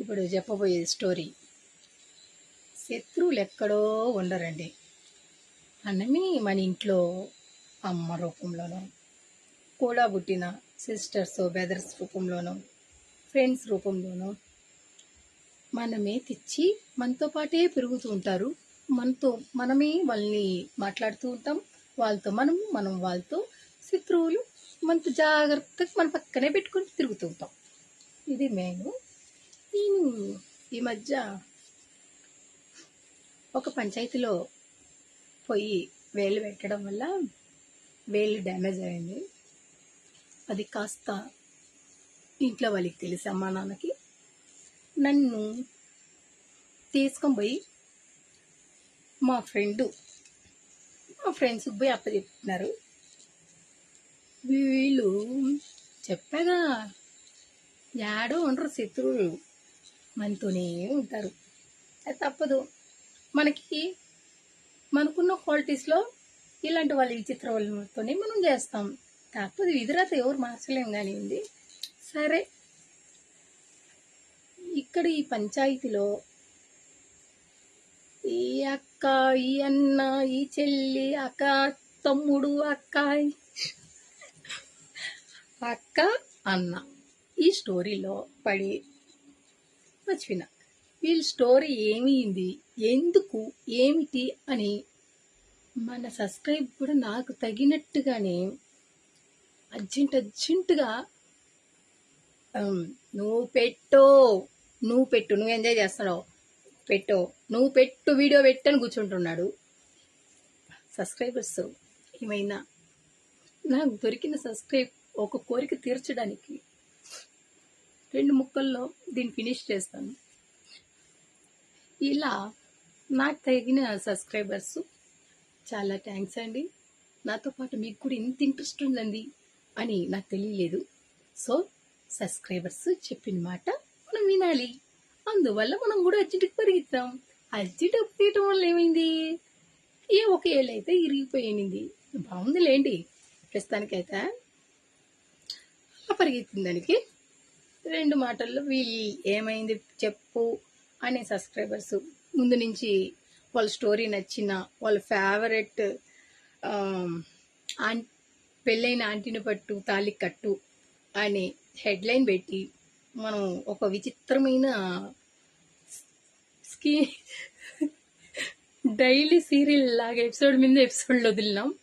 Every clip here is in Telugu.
ఇప్పుడు చెప్పబోయే స్టోరీ. శత్రువులు ఎక్కడో ఉండరండి. అన్నమి మన ఇంట్లో అమ్మ రూపంలోనో కూడా పుట్టిన సిస్టర్స్ బ్రదర్స్ రూపంలోనో ఫ్రెండ్స్ రూపంలోనో మనమే తెచ్చి మనతో పాటే పెరుగుతూ ఉంటారు. మనతో మనమే వాళ్ళని మాట్లాడుతూ ఉంటాం. వాళ్ళతో మనం మనం వాళ్ళతో శత్రువులు మనతో జాగ్రత్తగా మన పక్కనే పెట్టుకొని తిరుగుతూ ఉంటాం. ఇది మేము నేను ఈ మధ్య ఒక పంచాయతీలో పోయి వేలు పెట్టడం వల్ల వేలు డ్యామేజ్ అయింది. అది కాస్త ఇంట్లో వాళ్ళకి తెలిసి అమ్మా నాన్నకి. నన్ను తీసుకొని పోయి మా ఫ్రెండు మా ఫ్రెండ్స్కి పోయి అప్పచెప్తున్నారు వీళ్ళు చెప్పగా యాడో ఉండరు శత్రువులు. మనతోనే ఉంటారు. అది తప్పదు. మనకి మనకున్న క్వాలిటీస్లో ఇలాంటి వాళ్ళ విచిత్ర వాళ్ళతోనే మనం చేస్తాం. తప్పదు. విధిరాత ఎవరు మార్చలేం కానీ ఉంది. సరే. ఇక్కడ ఈ పంచాయతీలో ఈ అక్క ఈ అన్న ఈ చెల్లి అక్క తమ్ముడు అక్క అక్క అన్న ఈ స్టోరీలో పడి పచ్చిన వీళ్ళ స్టోరీ ఏమైంది? ఎందుకు? ఏమిటి? అని మన సబ్స్క్రైబ్ కూడా నాకు తగినట్టుగానే అర్జెంట్ అర్జెంటుగా నువ్వు పెట్టో నువ్వు పెట్టు నువ్వు ఎంజాయ్ చేస్తున్నావు పెట్టో నువ్వు పెట్టు వీడియో పెట్టని కూర్చుంటున్నాడు సబ్స్క్రైబర్స్. ఏమైనా? నాకు దొరికిన సబ్స్క్రైబ్ ఒక కోరిక తీర్చడానికి రెండు ముక్కల్లో దీన్ని ఫినిష్ చేస్తాను. ఇలా నాకు తగిన సబ్స్క్రైబర్స్ చాలా థ్యాంక్స్ అండి. నాతో పాటు మీకు కూడా ఇంత ఇంట్రెస్ట్ ఉందండి అని నాకు తెలియలేదు. సో సబ్స్క్రైబర్స్ చెప్పిన మాట మనం వినాలి. అందువల్ల మనం కూడా అర్జెంటుకి పరిగెత్తాం. అర్జెంట్ తీయటం వల్ల ఏమైంది? ఏ ఒక ఏళ్ళు అయితే ఇరిగిపోయింది బాగుంది లేండి ప్రస్తుతానికైతే అలా పరిగెత్తిన దానికి రెండు మాటల్లో వీళ్ళు ఏమైంది చెప్పు అనే సబ్స్క్రైబర్స్ ముందు నుంచి వాళ్ళ స్టోరీ నచ్చిన వాళ్ళ ఫేవరెట్ ఆన్ పెళ్ళైన ఆంటీని పట్టు తాళి కట్టు అనే హెడ్లైన్ పెట్టి మనం ఒక విచిత్రమైన స్కీ డైలీ సీరియల్ లాగా ఎపిసోడ్ మీద ఎపిసోడ్లో వదిలినాం.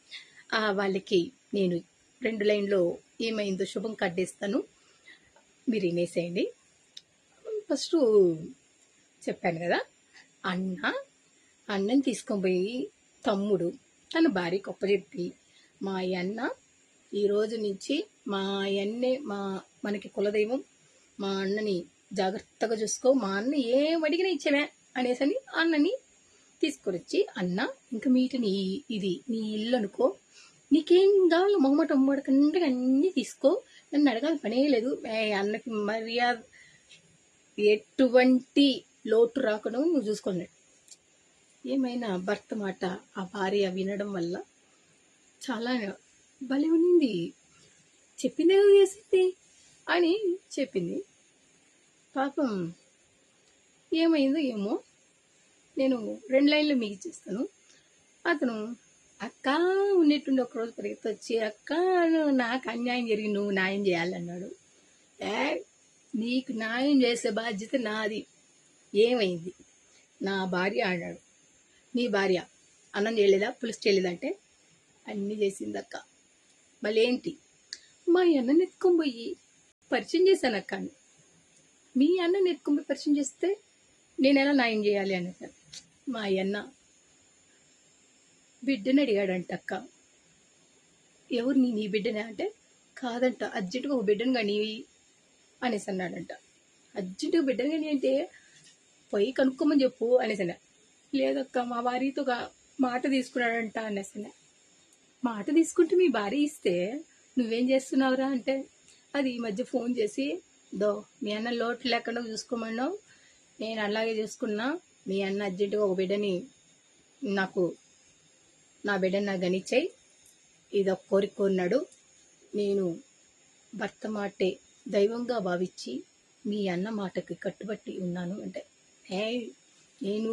వాళ్ళకి నేను రెండు లైన్లో ఏమైందో శుభం కట్టేస్తాను మీరు వినేసేయండి ఫస్ట్ చెప్పాను కదా అన్న అన్నని తీసుకొని పోయి తమ్ముడు తన గొప్ప చెప్పింది మా అన్న ఈరోజు నుంచి మా అన్నే మా మనకి కులదైవం మా అన్నని జాగ్రత్తగా చూసుకో మా అన్న ఏం అడిగినా ఇచ్చేవే అనేసని అన్నని తీసుకొని వచ్చి అన్న ఇంకా మీటిని ఇది నీ ఇల్లు అనుకో నీకేం కావాలో మొహమాట అమ్మడకంటే అన్నీ తీసుకో. నన్ను అడగాలి పనే లేదు. అన్నకి మర్యాద ఎటువంటి లోటు రాకుండా నువ్వు చూసుకోండి. ఏమైనా భర్త మాట ఆ భార్య వినడం వల్ల చాలా భలే ఉంది. చెప్పిందే కదా చేసింది అని చెప్పింది. పాపం ఏమైందో ఏమో నేను రెండు లైన్లు మీకు ఇచ్చేస్తాను అతను అక్క ఉన్నట్టుండి ఒకరోజు పరిగెత్తి వచ్చి అక్క నువ్వు నాకు అన్యాయం జరిగి నువ్వు న్యాయం చేయాలన్నాడు. ఏ నీకు న్యాయం చేసే బాధ్యత నాది. ఏమైంది? నా భార్య అన్నాడు. నీ భార్య అన్నం చేయలేదా? పులుసు చేయలేదంటే అన్నీ చేసింది అక్క మళ్ళీ ఏంటి మా అన్నం ఎత్తుకొని పోయి పరిచయం చేశాను అక్క అని. మీ అన్నం ఎత్తుకొని పోయి పరిచయం చేస్తే నేను ఎలా న్యాయం చేయాలి? అన్నట్టు మా అన్న బిడ్డని అడిగాడంట అక్క. ఎవరు నీ నీ బిడ్డనే అంటే కాదంట అర్జెంటుగా ఒక బిడ్డను కానీ అనేసి అన్నాడంట. అర్జెంటుగా బిడ్డను కానీ అంటే పోయి కనుక్కోమని చెప్పు అనేసి అన్నా. లేదక్క మా భార్యతో మాట తీసుకున్నాడంట అనేసి అన్నా. మాట తీసుకుంటే మీ భార్య ఇస్తే నువ్వేం చేస్తున్నావురా అంటే అది ఈ మధ్య ఫోన్ చేసి దో మీ అన్న లోటు లేకుండా చూసుకోమన్నావు. నేను అలాగే చూసుకున్నా. మీ అన్న అర్జెంటుగా ఒక బిడ్డని నాకు నా బిడ్డని నా గనిచ్చాయి ఇది ఒక కోరిక కోరినాడు నేను భర్త మాటే దైవంగా భావించి మీ అన్న మాటకి కట్టుబట్టి ఉన్నాను అంటే హే నేను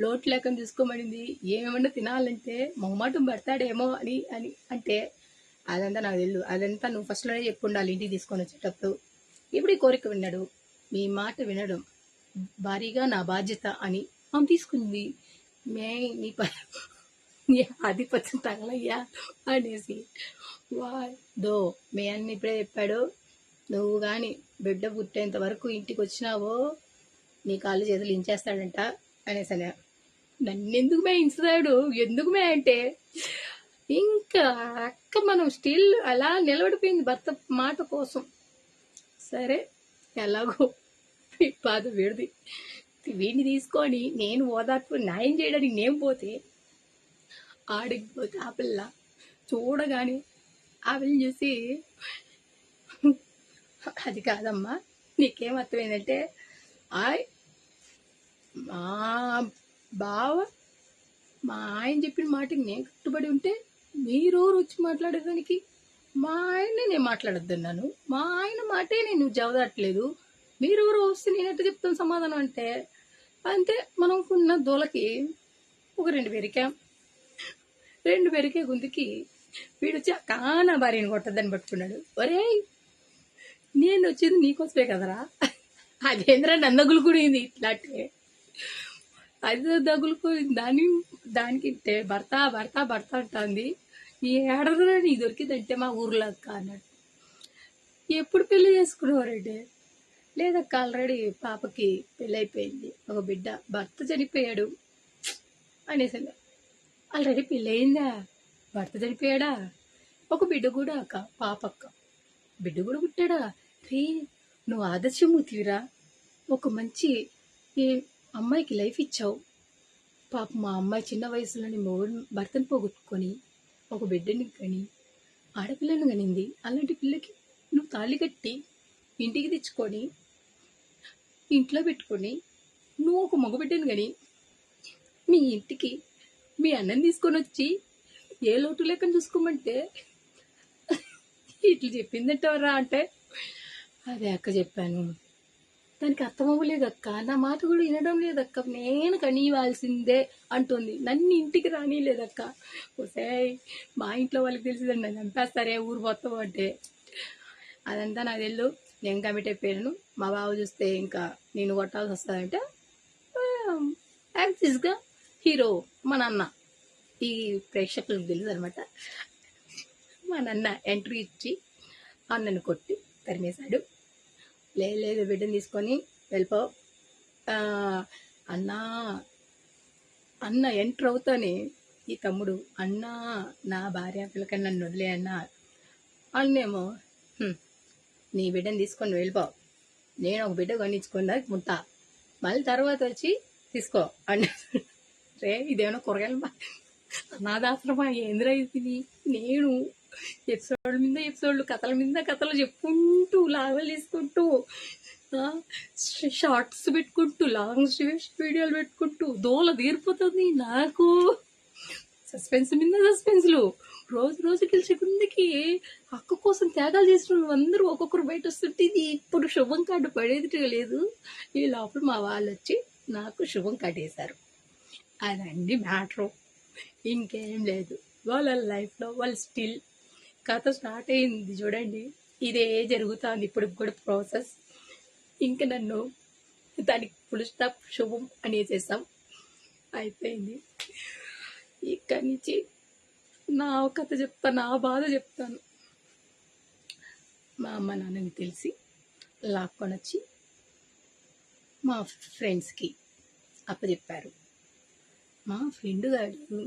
లోటు లేకుండా తీసుకోమనింది ఏమేమన్నా తినాలంటే మొహమాటం పడతాడేమో అని అని అంటే అదంతా నాకు తెలియదు అదంతా నువ్వు ఫస్ట్లోనే చెప్పుండాలి ఇంటికి తీసుకొని వచ్చేటప్పుడు. ఇప్పుడు ఈ కోరిక విన్నాడు. మీ మాట వినడం భారీగా నా బాధ్యత అని ఆమె తీసుకుంది. మే నీ నీ ఆధిపత్యం తగలయ్యా అనేసి. వా దో మీ అన్న ఇప్పుడే చెప్పాడు నువ్వు కానీ బిడ్డ పుట్టేంత వరకు ఇంటికి వచ్చినావో నీ కాళ్ళు చేతులు ఇంచేస్తాడంట అనేసి అనే నన్ను ఎందుకు మే ఇంచుతాడు? ఎందుకు మే అంటే ఇంకా అక్క మనం స్టిల్ అలా నిలబడిపోయింది భర్త మాట కోసం. సరే ఎలాగో బాధ వీడిది. వీడిని తీసుకొని నేను ఓదార్పు న్యాయం చేయడానికి నేను పోతే ఆడికి పోతే ఆ పిల్ల చూడగానే ఆ పిల్లని చూసి అది కాదమ్మా నీకేం అర్థమైందంటే ఆయ్ మా బావ మా ఆయన చెప్పిన మాటకి నేను కట్టుబడి ఉంటే మీరు వచ్చి మాట్లాడేదానికి? మా ఆయన్నే నేను మాట్లాడొద్దన్నాను. మా ఆయన మాటే నేను జవదాట్లేదు. మీరు ఎవరు వస్తే నేను ఎట్లా చెప్తాను సమాధానం అంటే అంతే మనం ఉన్న దోలకి ఒక రెండు పెరికాం రెండు పెరికే గుందికి వీడు వచ్చి కానా భార్యని కొట్టద్దని పట్టుకున్నాడు. ఒరేయ్ నేను వచ్చేది నీకోసమే కదరా? అదేంద్రా నన్నగులు కూడింది ఇట్లాంటి. అది దగులుకు దాని దానికి భర్త భర్త భర్త అంటుంది. ఈ ఏడదలో నీ దొరికిందంటే మా ఊర్లో అక్క అన్నాడు. ఎప్పుడు పెళ్ళి చేసుకునేవారంటే లేదక్క ఆల్రెడీ పాపకి పెళ్ళి అయిపోయింది ఒక బిడ్డ భర్త చనిపోయాడు. అనేసి ఆల్రెడీ పెళ్ళయిందా? భర్త చనిపోయాడా? ఒక బిడ్డ కూడా అక్క పాప అక్క బిడ్డ కూడా పుట్టాడా? రే నువ్వు ఆదర్శమూతివిరా ఒక మంచి అమ్మాయికి లైఫ్ ఇచ్చావు. పాప మా అమ్మాయి చిన్న వయసులోని మొగుడు భర్తను పోగొట్టుకొని ఒక బిడ్డని కని ఆడపిల్లను కనింది. అలాంటి పిల్లకి నువ్వు తాళి కట్టి ఇంటికి తెచ్చుకొని ఇంట్లో పెట్టుకొని నువ్వు ఒక మగబిడ్డను కానీ మీ ఇంటికి మీ అన్నం తీసుకొని వచ్చి ఏ లోటు లేక చూసుకోమంటే? ఇట్లా చెప్పిందంటవరా అంటే? అదే అక్క చెప్పాను. దానికి అర్థం అవ్వలేదు అక్క. నా మాట కూడా వినడం లేదక్క నేను కనీవాల్సిందే అంటుంది. నన్ను ఇంటికి రానిలేదక్క ఒకసే మా ఇంట్లో వాళ్ళకి తెలిసిందండి నన్ను చంపేస్తారే ఊరు మొత్తం అంటే. అదంతా నాకు తెలు నేను కమిట్ అయిపోయాను. మా బావ చూస్తే ఇంకా నేను కొట్టాల్సి వస్తుందంటే యాక్సిస్గా హీరో మా నాన్న ఈ ప్రేక్షకులకు తెలుసు అనమాట మా నాన్న ఎంట్రీ ఇచ్చి అన్నను కొట్టి తరిమేశాడు. లే లేదు బిడ్డను తీసుకొని వెళ్ళిపో. అన్నా అన్న ఎంటర్ అవుతానే ఈ తమ్ముడు అన్నా నా భార్య పిల్లకని నన్ను వదిలే అన్నా. అన్నేమో నీ బిడ్డను తీసుకొని వెళ్ళిపో. నేను ఒక బిడ్డ కొనించుకున్నా ఉంటా మళ్ళీ తర్వాత వచ్చి తీసుకో. అన్న రే ఇదేమైనా కూరగాయలు మా- అనాథాశ్రమా ఏంద్రా ఇది? నేను ఎపిసోడ్ మీద ఎపిసోడ్లు కథల మీద కథలు చెప్పుకుంటూ లాగలు తీసుకుంటూ షార్ట్స్ పెట్టుకుంటూ లాంగ్ వీడియోలు పెట్టుకుంటూ దోల తీరిపోతుంది నాకు. సస్పెన్స్ మీద సస్పెన్స్లు. రోజు రోజు గెలిచే ముందుకి అక్క కోసం త్యాగాలు చేసిన వాళ్ళు అందరూ ఒక్కొక్కరు బయట వస్తుంటే ఇది ఇప్పుడు శుభం కార్డు పడేది లేదు. ఈ లోపల మా వాళ్ళు వచ్చి నాకు శుభం కార్డు వేశారు అదండి మ్యాటరు. ఇంకేం లేదు. వాళ్ళ లైఫ్లో వాళ్ళు స్టిల్ కథ స్టార్ట్ అయింది చూడండి. ఇదే జరుగుతుంది ఇప్పుడు కూడా ప్రాసెస్. ఇంకా నన్ను దానికి ఫుల్ స్టాప్ శుభం అనేసేసాం. అయిపోయింది. ఇక్కడి నుంచి నా కథ చెప్తా నా బాధ చెప్తాను. మా అమ్మ నాన్నని తెలిసి లాక్కొని వచ్చి మా ఫ్రెండ్స్కి అప్పచెప్పారు. మా ఫ్రెండ్ గారు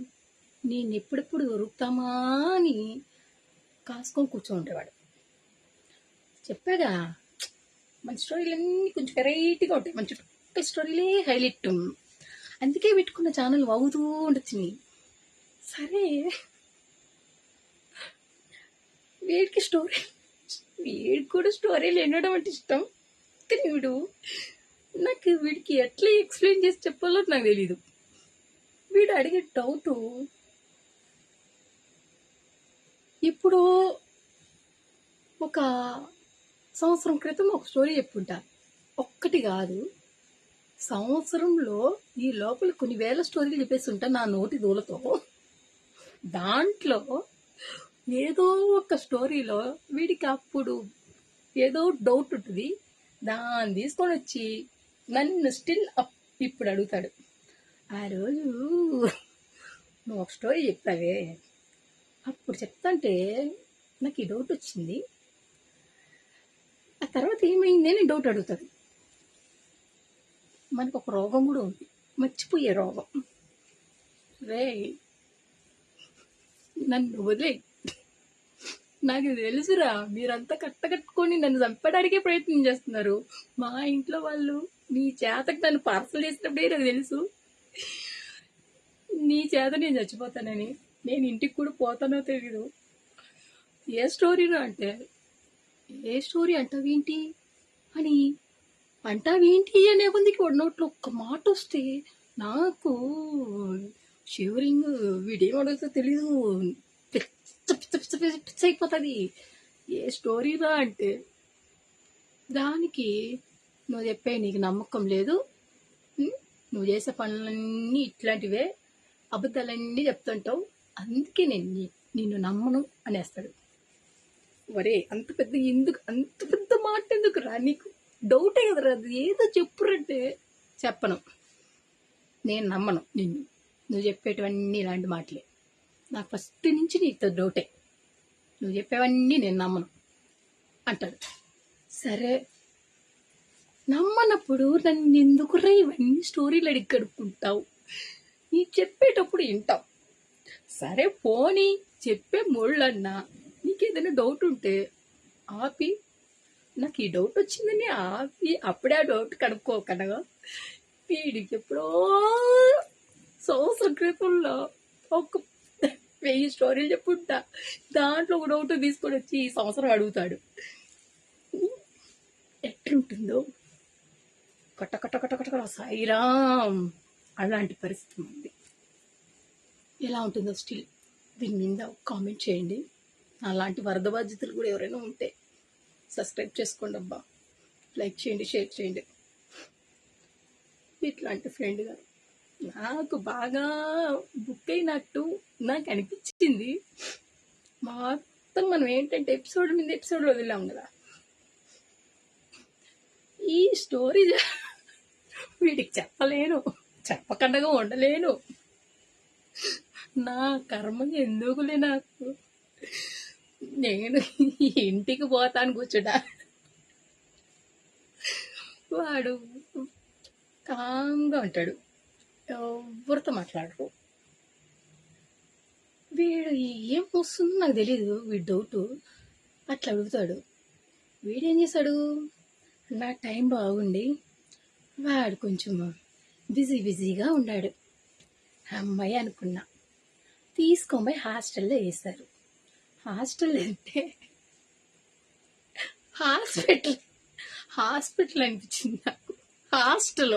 నేను ఎప్పుడెప్పుడు దొరుకుతామా అని కాసుకొని కూర్చోండేవాడు. చెప్పాగా మంచి స్టోరీలన్నీ కొంచెం వెరైటీగా ఉంటాయి మంచి చుట్టూ స్టోరీలే హైలైట్ అందుకే పెట్టుకున్న ఛానల్ అవుతూ ఉండొచ్చింది సరే వీడికి స్టోరీ వీడికి కూడా స్టోరీలు వినడం అంటే ఇష్టం. కానీ వీడు నాకు వీడికి ఎట్లా ఎక్స్ప్లెయిన్ చేసి చెప్పాలో నాకు తెలీదు. వీడు అడిగే డౌట్ ఇప్పుడు ఒక సంవత్సరం క్రితం ఒక స్టోరీ చెప్పుంటా. ఒక్కటి కాదు సంవత్సరంలో ఈ లోపల కొన్ని వేల స్టోరీలు చెప్పేసి ఉంటా నా నోటి దూలతో. దాంట్లో ఏదో ఒక స్టోరీలో వీడికి అప్పుడు ఏదో డౌట్ ఉంటుంది. దాన్ని తీసుకొని వచ్చి నన్ను స్టిల్ అప్ ఇప్పుడు అడుగుతాడు. ఆ రోజు నువ్వు ఒక స్టోరీ చెప్పావే. అప్పుడు చెప్తాంటే నాకు ఈ డౌట్ వచ్చింది. ఆ తర్వాత ఏమైంది? అని డౌట్ అడుగుతాడు మనకు ఒక రోగం కూడా ఉంది. మర్చిపోయే రోగం. రే నన్ను వదిలే. నాకు తెలుసురా మీరంతా కట్టకట్టుకొని నన్ను చంపడానికే ప్రయత్నం చేస్తున్నారు. మా ఇంట్లో వాళ్ళు మీ చేతకు నన్ను పార్సల్ చేసినప్పుడే నాకు తెలుసు. నీ చేత నేను చచ్చిపోతానని. నేను ఇంటికి కూడా పోతానో తెలీదు. ఏ స్టోరీనో అంటే? ఏ స్టోరీ అంటావేంటి అని అంటావేంటి అనే కొందికి వాడి నోట్లో. ఒక్క మాట వస్తే నాకు షివరింగ్ వీడేం అడుగుతా తెలీదు. పిచ్చ పిచ్చ పిచ్చ పిచ్చ పిచ్చ అయిపోతుంది. ఏ స్టోరీరా అంటే? దానికి నువ్వు చెప్పే నీకు నమ్మకం లేదు. నువ్వు చేసే పనులన్నీ ఇట్లాంటివే అబద్ధాలన్నీ చెప్తుంటావు. అందుకే నేను నిన్ను నమ్మను అనేస్తాడు. ఒరే అంత పెద్ద ఎందుకు అంత పెద్ద మాట ఎందుకు రా నీకు? డౌటే కదరా అది? ఏదో చెప్పురంటే చెప్పను. నేను నమ్మను నిన్ను. నువ్వు చెప్పేటివన్నీ ఇలాంటి మాటలే. నాకు ఫస్ట్ నుంచి నీతో డౌటే నువ్వు చెప్పేవన్నీ నేను నమ్మను అంటాడు. సరే. నమ్మనప్పుడు నన్ను ఎందుకురా ఇవన్నీ స్టోరీలు అడిగి గడుపుకుంటావు నీ చెప్పేటప్పుడు వింటావు సరే పోనీ చెప్పే మొళ్ళన్నా నీకేదైనా డౌట్ ఉంటే ఆపి. నాకు ఈ డౌట్ వచ్చిందని ఆపి అప్పుడే ఆ డౌట్ కనుక్కోకనగా వీడికి ఎప్పుడో సంవత్సర క్రితంలో ఒక వెయ్యి స్టోరీలు చెప్పుంటా. దాంట్లో ఒక డౌట్ తీసుకొని వచ్చి ఈ సంవత్సరం అడుగుతాడు. ఎట్లుంటుందో? కట్ట కట్ట కట్ట కట్ట సాయిరామ్ అలాంటి పరిస్థితి ఉంది. ఎలా ఉంటుందో స్టిల్ దీని మీద కామెంట్ చేయండి. అలాంటి వరద బాధ్యతలు కూడా ఎవరైనా ఉంటే సబ్స్క్రైబ్ చేసుకోండి అబ్బా. లైక్ చేయండి షేర్ చేయండి. ఇట్లాంటి ఫ్రెండ్ గారు నాకు బాగా బుక్ అయినట్టు నాకు అనిపించింది. మొత్తం మనం ఏంటంటే ఎపిసోడ్ మీద ఎపిసోడ్ వదిలాం కదా. ఈ స్టోరీ వీడికి చెప్పలేను. చెప్పకుండా ఉండలేను. నా కర్మ ఎందుకులే నాకు? నేను ఇంటికి పోతాను కూర్చుడా వాడు కాంగా ఉంటాడు. ఎవరితో మాట్లాడరు. వీడు ఏం వస్తుందో నాకు తెలియదు వీడు డౌట్. అట్లా అడుగుతాడు. వీడేం చేశాడు? నా టైం బాగుండి వాడు కొంచెం బిజీ బిజీగా ఉన్నాడు. అమ్మాయి అనుకున్నా. తీసుకొని హాస్టల్లో వేశారు. హాస్టల్ అంటే హాస్పిటల్ హాస్పిటల్ అనిపించింది నాకు. హాస్టల్.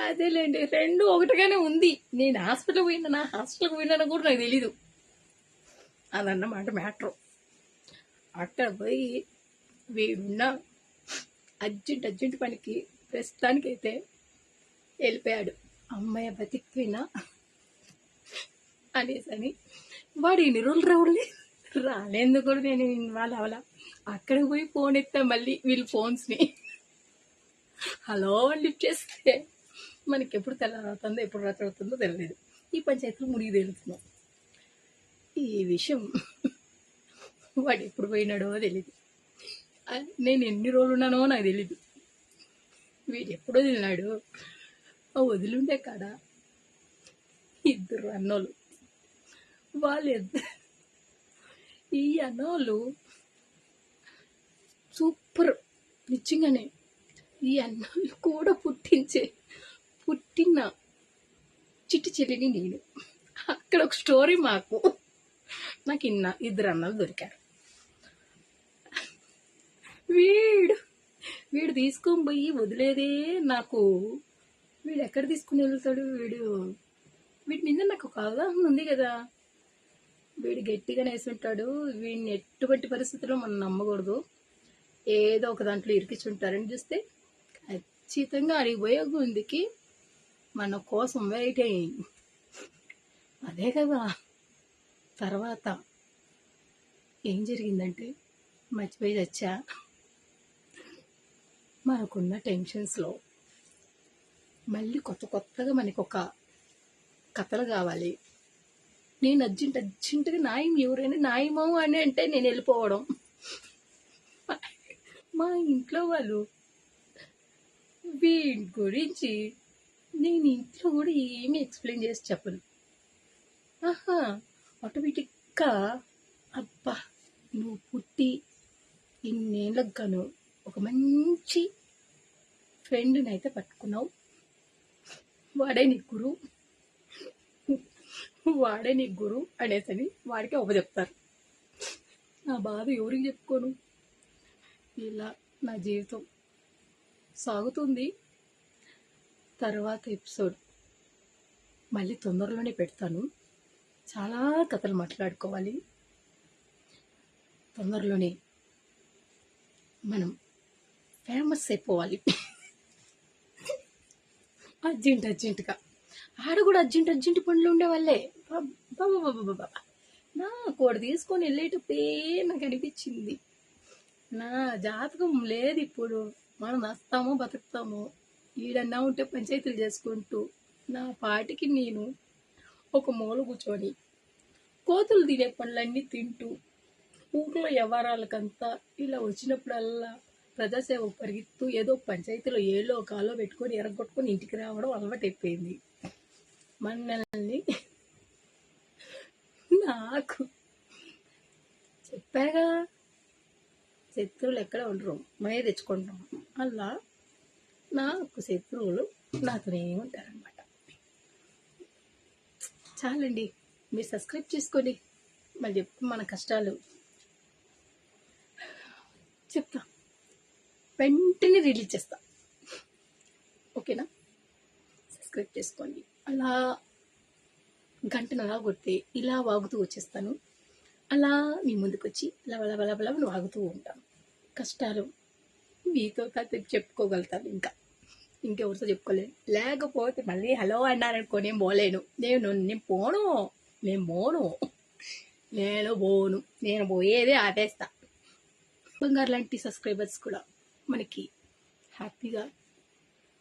అదేలేండి రెండు ఒకటిగానే ఉంది. నేను హాస్పిటల్ పోయినా హాస్టల్కి పోయినా కూడా నాకు తెలీదు. అదన్నమాట మ్యాటర్. అక్కడ పోయి వీడున్న అర్జెంట్ అర్జెంట్ పనికి ప్రస్తుతానికైతే వెళ్ళిపోయాడు. అమ్మాయి బతికిపోయినా అనేసి అని వాడు ఎన్ని రోజులు రావులే రాలేందుకు కూడా నేను ఇన్వాల్వ్ అవ్వాల. అక్కడికి పోయి ఫోన్ ఎత్తా మళ్ళీ వీళ్ళ ఫోన్స్ని హలో అని లిఫ్ట్ చేస్తే మనకి ఎప్పుడు తెల్లారవుతుందో ఎప్పుడు రాత్రి అవుతుందో తెలియదు ఈ పంచాయతీలో మునిగి తేలుతున్నాం ఈ విషయం వాడు ఎప్పుడు పోయినాడో తెలియదు నేను ఎన్ని రోజులు ఉన్నానో నాకు తెలియదు వీడు ఎప్పుడు వదిలినాడు ఆ వదిలిండే కాడ ఇద్దరు అన్నోళ్ళు. వాళ్ళు ఇద్దరు ఈ అన్నోళ్ళు సూపర్. నిజంగానే ఈ అన్నోళ్ళు కూడా పుట్టించే పుట్టిన చిట్టి చెల్లిని నేను. అక్కడ ఒక స్టోరీ మాకు. నాకు ఇన్న ఇద్దరు అన్నలు దొరికారు. వీడు వీడు తీసుకొని పోయి వదిలేదే నాకు. వీడు ఎక్కడ తీసుకుని వెళ్తాడు వీడు? వీడి మీద నాకు ఒక అవగాహన ఉంది కదా. వీడు గట్టిగా నేసుంటాడు వీడిని ఎటువంటి పరిస్థితుల్లో మనం నమ్మకూడదు. ఏదో ఒక దాంట్లో ఇరికించుంటారని చూస్తే ఖచ్చితంగా అడిగిపోయే గుందికి మన కోసం వెయిట్ అయ్యింది అదే కదా. తర్వాత ఏం జరిగిందంటే మర్చిపోయి వచ్చా మనకున్న టెన్షన్స్లో మళ్ళీ కొత్త కొత్తగా మనకు ఒక కథలు కావాలి. నేను అర్జెంట్ అర్జెంటుగా నాయం ఎవరైనా నాయమో అని అంటే నేను వెళ్ళిపోవడం. మా ఇంట్లో వాళ్ళు వీటి గురించి నేను ఇంట్లో కూడా ఏమీ ఎక్స్ప్లెయిన్ చేసి చెప్పను. ఆహా ఆటోమేటిక్గా అబ్బా నువ్వు పుట్టి ఇన్నేళ్ళకు గాను ఒక మంచి ఫ్రెండ్ని అయితే పట్టుకున్నావు. వాడే నీ గురువు వాడే నీ గురువు అనేసని వాడికి చెప్తారు. నా బాధ ఎవరికి చెప్పుకోను? ఇలా నా జీవితం సాగుతుంది. తర్వాత ఎపిసోడ్. మళ్ళీ తొందరలోనే పెడతాను. చాలా కథలు మాట్లాడుకోవాలి. తొందరలోనే మనం ఫేమస్ అయిపోవాలి. అర్జెంట్ అర్జెంటుగా. ఆడ కూడా అర్జెంట్ అర్జెంట్ పనులు ఉండేవాళ్ళే. బాబా నా కోడి తీసుకొని వెళ్ళేటప్పుడే నాకు అనిపించింది నా జాతకం లేదు ఇప్పుడు. మనం వస్తామో బతుకుతాము. ఈడన్నా ఉంటే పంచాయతీలు చేసుకుంటూ. నా పాటికి నేను ఒక మూల కూర్చొని కోతులు తినే పనులన్నీ తింటూ. ఊర్లో వ్యవహారాలకంతా ఇలా వచ్చినప్పుడల్లా ప్రజాసేవ పరిగెత్తు ఏదో పంచాయతీలో ఏలో కాలో పెట్టుకొని ఎరగొట్టుకొని ఇంటికి రావడం అలవాటు అయిపోయింది మనల్ని నాకు చెప్పాగా శత్రువులు ఎక్కడ ఉండరు మనమే తెచ్చుకుంటాం. అలా నాకు శత్రువులు నాతోనే ఉంటారనమాట చాలండి మీరు సబ్స్క్రైబ్ చేసుకోండి. మళ్ళీ చెప్తే మన కష్టాలు. చెప్తా. వెంటనే రిలీజ్ చేస్తా. ఓకేనా? సబ్స్క్రైబ్ చేసుకోండి. అలా గంటను అలా కొడితే ఇలా వాగుతూ వచ్చేస్తాను. అలా మీ ముందుకు వచ్చి లవ వాగుతూ ఉంటాను. కష్టాలు మీతో కాదు చెప్పుకోగలుగుతాను ఇంకా. ఇంకెవరితో చెప్పుకోలేను. లేకపోతే మళ్ళీ హలో అన్నారనుకో నేను పోలేను. నేను నేను పోను. నేను పోను. నేను పోను. నేను పోయేదే ఆపేస్తా. బంగారు లాంటి సబ్స్క్రైబర్స్ కూడా మనకి హ్యాపీగా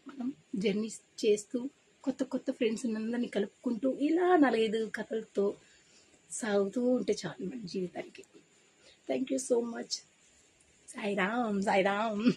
మనం జర్నీ చేస్తూ కొత్త కొత్త ఫ్రెండ్స్ అందరినీ కలుపుకుంటూ ఇలా నాలుగైదు కథలతో సాగుతూ ఉంటే చాలు మన జీవితానికి. Thank you so much Sairam Sairam